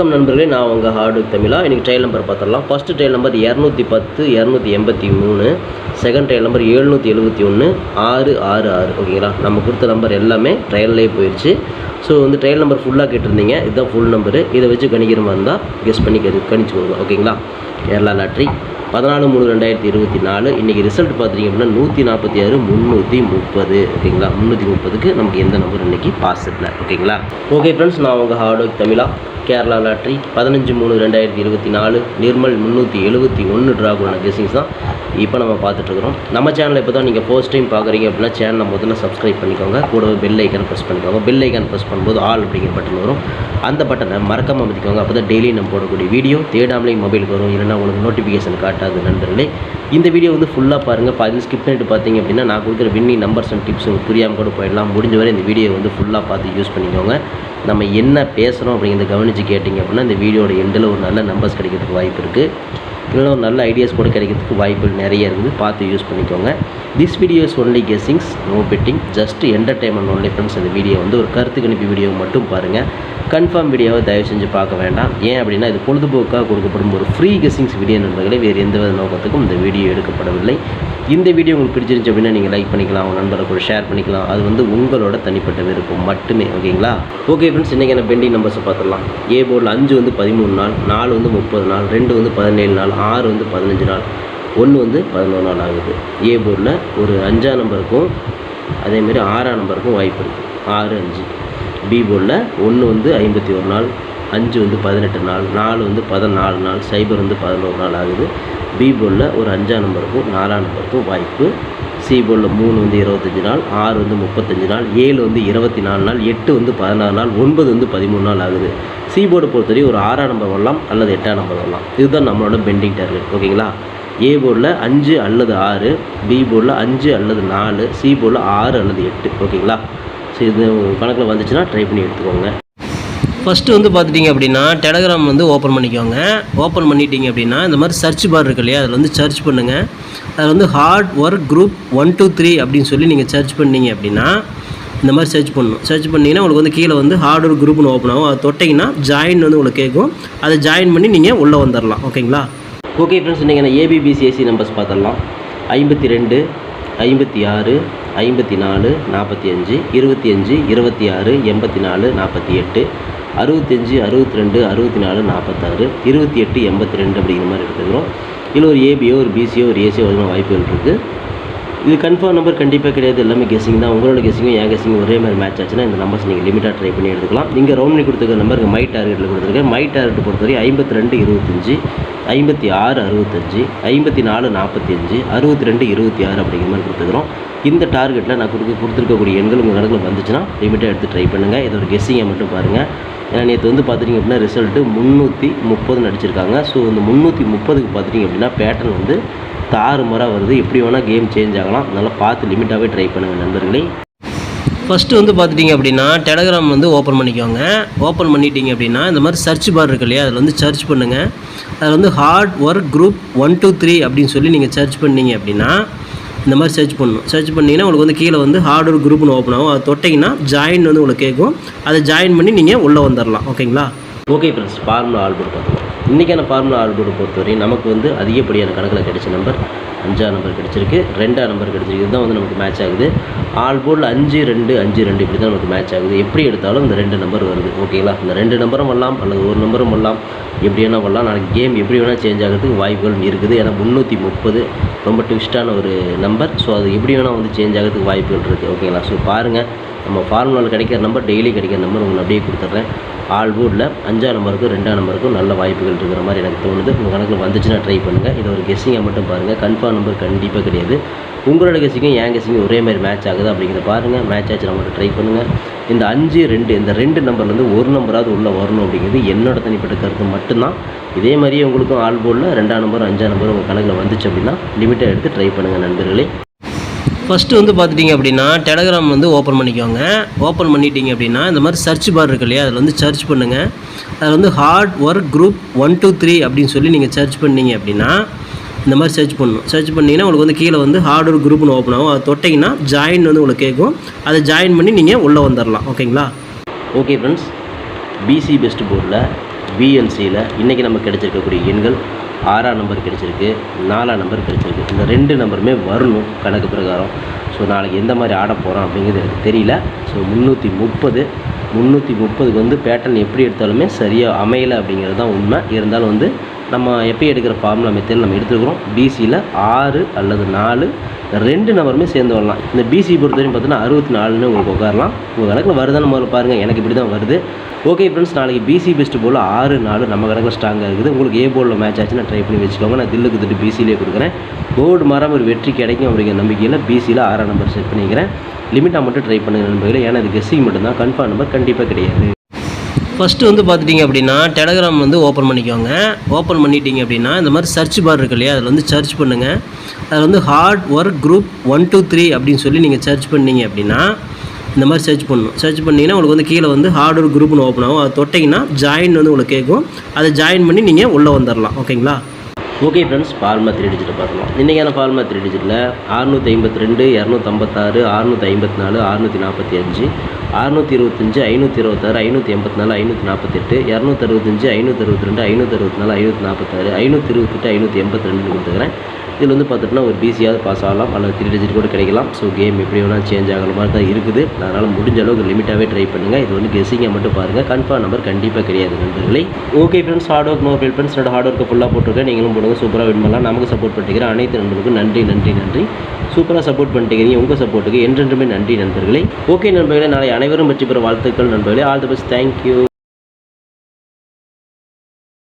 வணக்கம் நண்பர்களே நான் உங்கள் ஹார்டு தமிழா. இன்றைக்கி ட்ரையல் நம்பர் பார்த்துடலாம். ஃபஸ்ட்டு ட்ரையல் நம்பர் இரநூத்தி பத்து இரநூத்தி எண்பத்தி மூணு. செகண்ட் ட்ரையல் நம்பர் எழுநூற்றி எழுபத்தி ஒன்று ஆறு ஆறு ஆறு. ஓகேங்களா? நம்ம கொடுத்த நம்பர் எல்லாமே ட்ரையல்லே போயிடுச்சு ஸோ வந்து ட்ரையல் நம்பர் ஃபுல்லாக கேட்டிருந்தீங்க. இதுதான் ஃபுல் நம்பரு இதை வச்சு கணிக்கிற மாதிரி இருந்தால் கெஸ் பண்ணி கணி கணிச்சுக்கோங்க. ஓகேங்களா? கேரளா லாட்ரி. பதினாலு மூணு ரெண்டாயிரத்தி இருபத்தி நாலு. இன்றைக்கி ரிசல்ட் பார்த்தீங்க அப்படின்னா நூற்றி நாற்பத்தி ஆறு முந்நூற்றி முப்பது. ஓகேங்களா? முந்நூற்றி முப்பதுக்கு நமக்கு எந்த நம்பர் இன்றைக்கி பாஸ் இல்லை. ஓகேங்களா? ஓகே ஃப்ரெண்ட்ஸ் நான் உங்கள் ஹார்டு தமிழா. கேரளா லாட்ரி பதினஞ்சு மூணு ரெண்டாயிரத்தி இருபத்தி நாலு நிர்மல் முந்நூற்றி எழுபத்தி ஒன்று ட்ராகுலான கெஸிங்ஸ் தான் இப்போ நம்ம பார்த்துட்ருக்குறோம் நம்ம சேனலை இப்போ தான் நீங்கள் ஃபர்ஸ்ட் டைம் பார்க்குறீங்க அப்படின்னா சேனலை முதல்ல சப்ஸ்கிரைப் பண்ணிக்கோங்க. கூடவே பெல் ஐக்கன் ப்ரெஸ் பண்ணிக்கோங்க. பெல் ஐக்கன் ப்ரெஸ் பண்ணும்போது ஆல் அப்படிங்கிற பட்டன் வரும். அந்த பட்டனை மறக்காமல் அமைதிக்கோங்க அப்போ தான் டெய்லி நம்ம போடக்கூடிய வீடியோ தேடாமலே மொபைலுக்கு வரும். இல்லைன்னா உங்களுக்கு நோட்டிஃபிகேஷன் காட்டாது நண்பர்களே. இந்த வீடியோ வந்து ஃபுல்லாக பாருங்கள் பாதி ஸ்கிப் பண்ணிட்டு பார்த்தீங்க அப்படின்னா நான் கொடுக்குற வின்னி நம்பர்ஸ் அண்ட் டிப்ஸ் உங்களுக்கு புரியாமல் கூட போயிடலாம். முடிஞ்ச வரை இந்த வீடியோ வந்து ஃபுல்லாக பார்த்து யூஸ் பண்ணிக்கோங்க. நம்ம என்ன பேசுகிறோம் அப்படிங்கிறத கவனித்து கேட்டிங்க அப்படின்னா இந்த வீடியோட எண்டில் ஒரு நல்ல நம்பர்ஸ் கிடைக்கிறதுக்கு வாய்ப்பு இருக்குது இல்லைனா ஒரு நல்ல ஐடியாஸ் கூட கிடைக்கிறதுக்கு வாய்ப்புகள் நிறைய இருக்குது. பார்த்து யூஸ் பண்ணிக்கோங்க. This videos only guessings no betting just entertainment only friends இந்த வீடியோ வந்து ஒரு கருத்து கணிப்பு வீடியோ மட்டும் பாருங்கள் கன்ஃபார்ம் வீடியோவை தயவு செஞ்சு பார்க்க வேண்டாம். ஏன் அப்படின்னா இது பொழுதுபோக்காக கொடுக்கப்படும் ஒரு ஃப்ரீ கெஸ்ஸிங்ஸ் வீடியோ நண்பர்களே வேறு எந்த வித நோக்கத்துக்கும் இந்த வீடியோ எடுக்கப்படவில்லை. இந்த வீடியோ உங்களுக்கு பிடிச்சிருந்துச்சு அப்படின்னா நீங்கள் லைக் பண்ணிக்கலாம் உங்கள் நண்பரை கூட ஷேர் பண்ணிக்கலாம். அது வந்து உங்களோட தனிப்பட்ட விருப்பம் மட்டுமே ஓகேங்களா ஓகே ஃப்ரெண்ட்ஸ் இன்றைக்கி என்ன பெண்டிங் நம்பர்ஸை பார்த்துடலாம். ஏ போர்டில் அஞ்சு வந்து பதிமூணு நாள் நாலு வந்து முப்பது நாள் ரெண்டு வந்து பதினேழு நாள் ஆறு வந்து பதினஞ்சு நாள் ஒன்று வந்து பதினோரு நாள் ஆகுது. ஏ போர்டில் ஒரு அஞ்சாம் நம்பருக்கும் அதேமாரி ஆறாம் நம்பருக்கும் வாய்ப்பு இருக்குது ஆறு அஞ்சு. பி போர்டில் ஒன்று வந்து ஐம்பத்தி ஒரு நாள் அஞ்சு வந்து பதினெட்டு நாள் நாலு வந்து பதினாலு நாள் சைபர் வந்து பதினோரு நாள் ஆகுது. பி போலில் ஒரு அஞ்சாம் நம்பருக்கும் நாலாம் நம்பருக்கும் வாய்ப்பு. சி போலில் மூணு வந்து இருபத்தஞ்சி நாள் ஆறு வந்து முப்பத்தஞ்சு நாள் ஏழு வந்து இருபத்தி நாலு நாள் எட்டு வந்து பதினாறு நாள் ஒன்பது வந்து பதிமூணு நாள் ஆகுது. சி போர்டு பொறுத்தவரை ஒரு ஆறாம் நம்பர் வரலாம் அல்லது எட்டாம் நம்பர் வரலாம். இதுதான் நம்மளோட பெண்டிங் டார்கெட். ஓகேங்களா? ஏ போர்டில் அஞ்சு அல்லது ஆறு பி போர்டில் அஞ்சு அல்லது நாலு சி போர்டில் ஆறு அல்லது எட்டு. ஓகேங்களா? ஸோ இது கணக்கில் வந்துச்சுன்னா ட்ரை பண்ணி எடுத்துக்கோங்க. ஃபஸ்ட்டு வந்து பார்த்துட்டிங்க அப்படின்னா டெலகிராம் வந்து ஓப்பன் பண்ணிக்கோங்க. ஓப்பன் பண்ணிட்டீங்க அப்படின்னா இந்த மாதிரி சர்ச் பார் இருக்கு இல்லையா அதில் வந்து சர்ச் பண்ணுங்கள் அதில் வந்து hard work group one two three அப்படின்னு சொல்லி நீங்கள் சர்ச் பண்ணீங்க அப்படின்னா இந்த மாதிரி சர்ச் பண்ணணும். சர்ச் பண்ணிங்கன்னா உங்களுக்கு வந்து கீழே வந்து ஹார்ட் ஒர்க் குரூப்னு ஓப்பன் ஆகும். அதை தொட்டிங்கன்னா ஜாயின் வந்து உங்களுக்கு கேட்கும். அதை ஜாயின் பண்ணி நீங்கள் உள்ளே வந்துடலாம் ஓகேங்களா ஓகே ஃப்ரெண்ட்ஸ் நீங்கள் நான் ஏபிபிசிஎஸ்சி நம்பர்ஸ் பார்த்துடலாம். ஐம்பத்தி ரெண்டு ஐம்பத்தி ஆறு ஐம்பத்தி நாலு நாற்பத்தி அஞ்சு இருபத்தி அஞ்சு இருபத்தி ஆறு எண்பத்தி நாலு நாற்பத்தி எட்டு. அறுபத்தஞ்சு அறுபத்தி ரெண்டு அறுபத்தி நாலு நாற்பத்தாறு இருபத்தி எட்டு எண்பத்தி ரெண்டு அப்படிங்கிற மாதிரி எடுத்துக்கிறோம். இல்லை ஒரு ஏபியோ ஒரு பிசியோ ஒரு ஏசியோ வருமான வாய்ப்புகள் இருக்குது இது கன்ஃபார்ம் நம்பர் கண்டிப்பாக கிடையாது. எல்லாமே கெஸிங் தான். உங்களோட கெஸிங்கும் என் கெஸிங்கும் ஒரே மாதிரி மேட்ச் ஆச்சுன்னா இந்த நம்பர்ஸ் நீங்கள் லிமிட்டாக ட்ரை பண்ணி எடுத்துக்கலாம். நீங்கள் ரவுண்ட் கொடுத்துருக்க நம்பருக்கு மை டார்கெட்டில் கொடுத்துருக்கேன். மை டார்கெட் பொறுத்தவரை ஐம்பத்தி ரெண்டு இருபத்தஞ்சி ஐம்பத்தி ஆறு அறுபத்தஞ்சி ஐம்பத்தி நாலு நாற்பத்தி அஞ்சு அறுபத்தி ரெண்டு இருபத்தி ஆறு அப்படிங்கிற மாதிரி கொடுத்துருக்குறோம். இந்த டார்கெட்டில் நான் கொடுக்க கொடுத்துருக்கக்கூடிய எண்கள் உங்கள் கணக்கில் வந்துச்சுன்னா லிமிட்டாக எடுத்து ட்ரை பண்ணுங்கள் இது ஒரு கெஸ்ஸிங்கை மட்டும் பாருங்கள் ஏன்னா நேற்று வந்து பார்த்துட்டிங்க அப்படின்னா ரிசல்ட்டு முந்நூற்றி முப்பதுன்னு அடிச்சிருக்காங்க ஸோ இந்த முந்நூற்றி முப்பதுக்கு பார்த்துட்டிங்க அப்படின்னா பேட்டர்ன் வந்து தாறுமாறாக வருது. எப்படி வேணால் கேம் சேஞ்ச் ஆகலாம். நல்லா பார்த்து லிமிட்டாகவே ட்ரை பண்ணுங்கள் நண்பர்களே. ஃபஸ்ட்டு வந்து பார்த்துட்டிங்க அப்படின்னா டெலகிராம் வந்து ஓப்பன் பண்ணிக்கோங்க. ஓப்பன் பண்ணிட்டீங்க அப்படின்னா இந்த மாதிரி சர்ச் பார் இருக்கு இல்லையா? அதில் வந்து சர்ச் பண்ணுங்கள் அதில் வந்து hard work group one two three அப்படின்னு சொல்லி நீங்கள் சர்ச் பண்ணீங்க அப்படின்னா இந்த மாதிரி சர்ச் பண்ணணும். சர்ச் பண்ணிங்கன்னா உங்களுக்கு வந்து கீழே வந்து ஹார்ட் ஒர்க் குரூப்னு ஓப்பன் ஆகும். அதை தொட்டிங்கன்னா ஜாயின் வந்து உங்களுக்கு கேட்கும். அதை ஜாயின் பண்ணி நீங்கள் உள்ளே வந்துடலாம் ஓகேங்களா ஓகே ஃப்ரெண்ட்ஸ் ஃபார்முலா ஆல்போர்டு பார்த்துக்கலாம். இன்றைக்கான ஃபார்முலா ஆல்போர்டு பொறுத்தவரை நமக்கு வந்து அதிகப்படியான கணக்கில் கிடைச்ச நம்பர் அஞ்சாம் நம்பர் கிடச்சிருக்கு ரெண்டாம் நம்பர் கிடச்சிருக்கு. இதுதான் வந்து நமக்கு மேட்ச் ஆகுது. ஆல் போர்டில் அஞ்சு ரெண்டு அஞ்சு ரெண்டு இப்படி தான் நமக்கு மேட்ச் ஆகுது. எப்படி எடுத்தாலும் இந்த ரெண்டு நம்பர் வருது ஓகேங்களா இந்த ரெண்டு நம்பரும் வரலாம் அல்லது ஒரு நம்பரும் வரலாம். எப்படி வேணால் வரலாம். நாளைக்கு கேம் எப்படி வேணால் சேஞ்ச் ஆகிறதுக்கு வாய்ப்புகள் இருக்குது. ஏன்னா முந்நூற்றி முப்பது ரொம்ப ட்விஸ்டான ஒரு நம்பர் ஸோ அது எப்படி வேணால் வந்து சேஞ்ச் ஆகிறதுக்கு வாய்ப்புகள் இருக்குது ஓகேங்களா ஸோ பாருங்கள் நம்ம ஃபார்முலாவில் கிடைக்கிற நம்பர் டெய்லி கிடைக்கிற நம்பர் உங்களுக்கு அப்படியே கொடுத்துட்றேன். ஆல் அஞ்சாம் நம்பருக்கும் ரெண்டாம் நம்பருக்கும் நல்ல வாய்ப்புகள் இருக்கிற மாதிரி எனக்கு தோணுது. உங்கள் கணக்கில் வந்துச்சுன்னா ட்ரை பண்ணுங்கள் இதை ஒரு கெஸ்ஸிங்கை மட்டும் பாருங்கள் கன்ஃபார்ம் நம்பர் கண்டிப்பாக கிடையாது. உங்களோட கெஸ்ஸிங்கும் என் கெஸ்ஸிங்கும் ஒரே மாதிரி மேட்ச் ஆகுது அப்படிங்கிறத பாருங்கள் மேட்ச் ஆச்சு மட்டும் ட்ரை பண்ணுங்கள் இந்த அஞ்சு ரெண்டு இந்த ரெண்டு நம்பர்லேருந்து ஒரு நம்பராவது உள்ளே வரணும் அப்படிங்கிறது என்னோட தனிப்பட்ட கருத்து மட்டும்தான். இதே மாதிரியே உங்களுக்கும் ஆல்போர்டில் ரெண்டாம் நம்பர் அஞ்சாம் நம்பர் உங்கள் கணக்கில் வந்துச்சு அப்படின்னா லிமிட்டாக எடுத்து ட்ரை பண்ணுங்கள் நண்பர்களே. ஃபஸ்ட்டு வந்து பார்த்துட்டிங்க அப்படின்னா டெலகிராம் வந்து ஓப்பன் பண்ணிக்கோங்க. ஓப்பன் பண்ணிட்டீங்க அப்படின்னா இந்த மாதிரி சர்ச் பார் இருக்கு இல்லையா அதில் வந்து சர்ச் பண்ணுங்கள் அதில் வந்து hard work group one two three அப்படின்னு சொல்லி நீங்கள் சர்ச் பண்ணீங்க அப்படின்னா இந்த மாதிரி சர்ச் பண்ணணும். சர்ச் பண்ணிங்கன்னா உங்களுக்கு வந்து கீழே வந்து ஹார்ட் ஒர்க் குரூப்னு ஓப்பன் ஆகும். அதை தொட்டிங்கன்னா ஜாயின் வந்து உங்களுக்கு கேட்கும். அதை ஜாயின் பண்ணி நீங்கள் உள்ளே வந்துடலாம் ஓகேங்களா? ஓகே ஃப்ரெண்ட்ஸ் பிசி பெஸ்ட் போர்டில் பிஎன்சியில் இன்றைக்கி நமக்கு கிடச்சிருக்கக்கூடிய எண்கள் ஆறாம் நம்பர் கிடச்சிருக்கு நாலாம் நம்பர் கிடச்சிருக்கு. இந்த ரெண்டு நம்பருமே வரணும் கணக்கு பிரகாரம். ஸோ நாளைக்கு எந்த மாதிரி ஆட போகிறோம் அப்படிங்கிறது எனக்கு தெரியல. ஸோ முந்நூற்றி முப்பது முந்நூற்றி முப்பதுக்கு வந்து பேட்டர்ன் எப்படி எடுத்தாலுமே சரியாக அமையலை அப்படிங்கிறது தான் உண்மை. இருந்தாலும் வந்து நம்ம எப்பயும் எடுக்கிற ஃபார்முலா மெத்தேட் நம்ம எடுத்துக்கிறோம் பிசியில் ஆறு அல்லது நாலு ரெண்டு நம்பருமே சேர்ந்து வரலாம். இந்த பிசி பொறுத்தவரைக்கும் பார்த்தீங்கன்னா அறுபத்தி நாலுன்னு உங்களுக்கு உட்காரலாம். உங்கள் கணக்கில் வருதான்னு முதல்ல பாருங்கள் எனக்கு இப்படி தான் வருது. ஓகே ஃப்ரெண்ட்ஸ் நாளைக்கு பிசி பெஸ்ட் போல் ஆறு நாலு நம்ம கணக்கில் ஸ்ட்ராங்காக இருக்குது. உங்களுக்கு ஏ போலில் மேட்ச் ஆச்சுன்னா ட்ரை பண்ணி வச்சுக்கோங்க. நான் தில்லுக்கு திட்டு பிசிலே கொடுக்குறேன். போர்டு மாறாமல் ஒரு வெற்றி கிடைக்கும் அப்படிங்கிற நம்பிக்கையில் பிசியில் ஆறாம் நம்பர் செட் பண்ணிக்கிறேன். லிமிட்டாக மட்டும் ட்ரை பண்ணுங்க நண்பர்களே. ஏன்னா இது கெஸ்ஸிங் மட்டும்தான். கன்ஃபார்ம் நம்பர் கண்டிப்பாக கிடையாது. ஃபஸ்ட்டு வந்து பார்த்துட்டிங்க அப்படின்னா டெலகிராம் வந்து ஓப்பன் பண்ணிக்கோங்க. ஓப்பன் பண்ணிட்டீங்க அப்படின்னா இந்த மாதிரி சர்ச் பார் இருக்கு இல்லையா அதில் வந்து சர்ச் பண்ணுங்கள் அதில் வந்து hard work group one two three அப்படின்னு சொல்லி நீங்கள் சர்ச் பண்ணீங்க அப்படின்னா இந்த மாதிரி சர்ச் பண்ணணும். சர்ச் பண்ணிங்கன்னா உங்களுக்கு வந்து கீழே வந்து ஹார்ட் ஒர்க் குரூப்னு ஓப்பன் ஆகும். அதை தொட்டிங்கன்னா ஜாயின் வந்து உங்களுக்கு கேட்கும். அதை ஜாயின் பண்ணி நீங்கள் உள்ளே வந்துடலாம் ஓகேங்களா ஓகே ஃப்ரெண்ட்ஸ் ஃபார்மா த்ரீ டிஜிட்டை பார்க்கலாம் இன்றைக்கான ஃபார்மா த்ரீ டிஜிட்டில் அறுநூற்றி ஐம்பத்தி ரெண்டு இரநூத்தம்பத்தாறு அறுநூற்றி ஐம்பத்தி நாலு அறுநூற்றி நாற்பத்தி அஞ்சு அறுநூற்றி இருபத்தஞ்சு ஐநூற்றி இருபத்தாறு ஐநூற்றி எண்பத்தி நாலு ஐநூற்றி நாற்பத்தெட்டு இரநூத்தறுபத்தஞ்சு ஐநூற்றி அறுபத்தி ரெண்டு ஐநூற்றி அறுபத்தி நாலு ஐநூற்றி நாற்பத்தாறு ஐநூற்றி இருபத்தெட்டு ஐநூற்றி எண்பத்தி ரெண்டுன்னு கொடுத்துக்கிறேன் இதில் வந்து பார்த்துட்டுனா ஒரு பிசியாவது பாஸ் ஆகலாம். அல்லது த்ரீ டிஜிட் கூட கிடைக்கலாம். ஸோ கேம் எப்படி வேணால் சேஞ்ச் ஆகிற மாதிரி தான் இருக்குது. அதனால் முடிஞ்ச அளவுக்கு லிமிட்டாகவே ட்ரை பண்ணுங்கள் இது வந்து கெஸ்ஸிங்கை மட்டும் பாருங்கள் கன்ஃபார்ம் நம்பர் கண்டிப்பாக கிடையாது நண்பர்களே. Okay friends hard work no feel friends என்னோட ஹார்ட் ஒர்க்கு ஃபுல்லாக போட்டிருக்கேன். நீங்களும் போடுங்க. சூப்பராக வின் பண்ணலாம். நமக்கு சப்போர்ட் பண்ணிக்கிற அனைத்து நண்பர்களுக்கும் நன்றி நன்றி நன்றி. சூப்பராக சப்போர்ட் பண்ணிட்டீங்க. உங்கள் சப்போர்ட்டுக்கு என்றென்றுமே நன்றி நண்பர்களே. ஓகே நண்பர்களே. நாளை அனைவரும் வெற்றி பெற வாழ்த்துக்கள் நண்பர்களே. All the best thank you